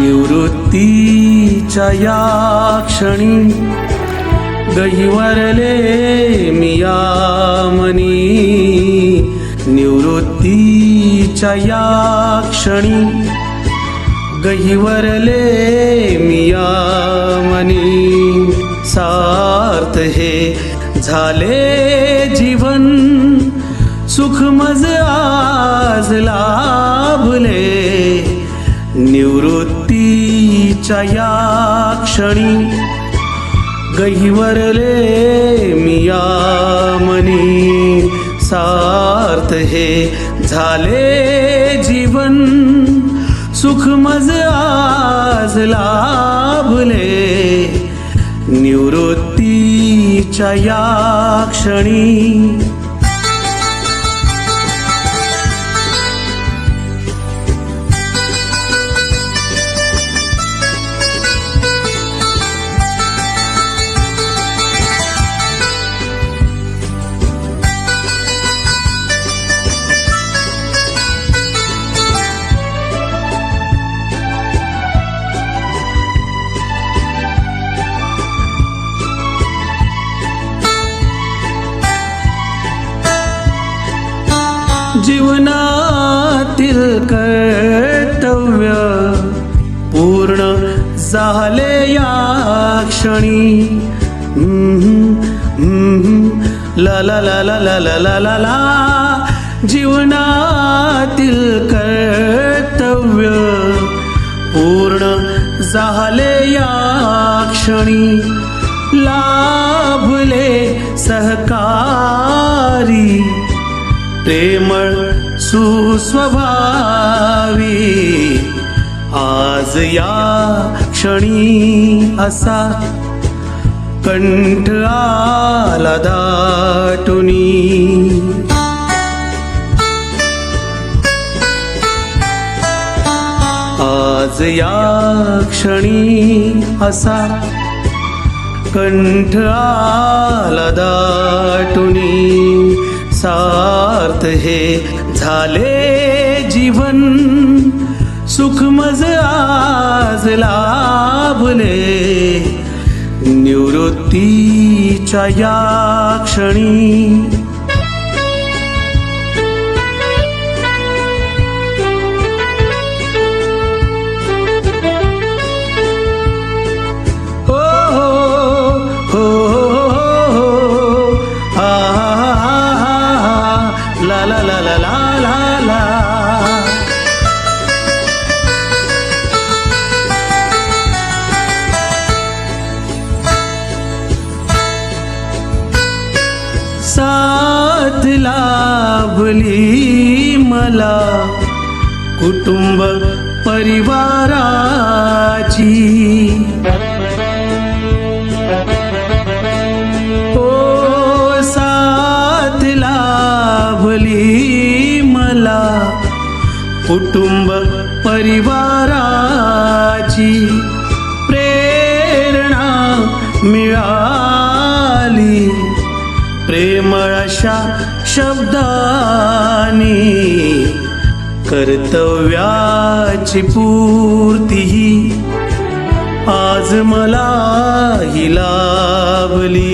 निवृत्तीच्या या क्षणी गहिवरले मिया मनी. निवृत्तीच्या या क्षणी गहिवरले मिया मनी. सार्थ हे झाले जीवन सुख मज निवृत्तीच्या या क्षणी गहिवरले मिया मनी. सार्थ हे झाले जीवन सुख मज आज लाभले. निवृत्तीच्या या क्षणी जीवनातील कर्तव्य पूर्ण झाले या क्षणी. ला ला ला ला ला ला ला ला ला. जीवनातील कर्तव्य पूर्ण झाले या क्षणी. प्रेमळ सुस्वभावी. आज या क्षणी असा कंठ आला दाटुनी. आज या क्षणी असा कंठ आला दाटुनी. सार्थ हे झाले जीवन. सुख मज आज लाभले. निवृत्तीच्या या क्षणी ला ला la la साथ लाभली मला कुटुंब परिवाराची. कुटुंब परिवाराची प्रेरणा मिळाली. प्रेमळ अशा शब्दानी कर्तव्याची पूर्ती आज मला ही लाभली.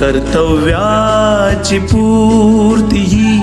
कर्तव्याची पूर्ती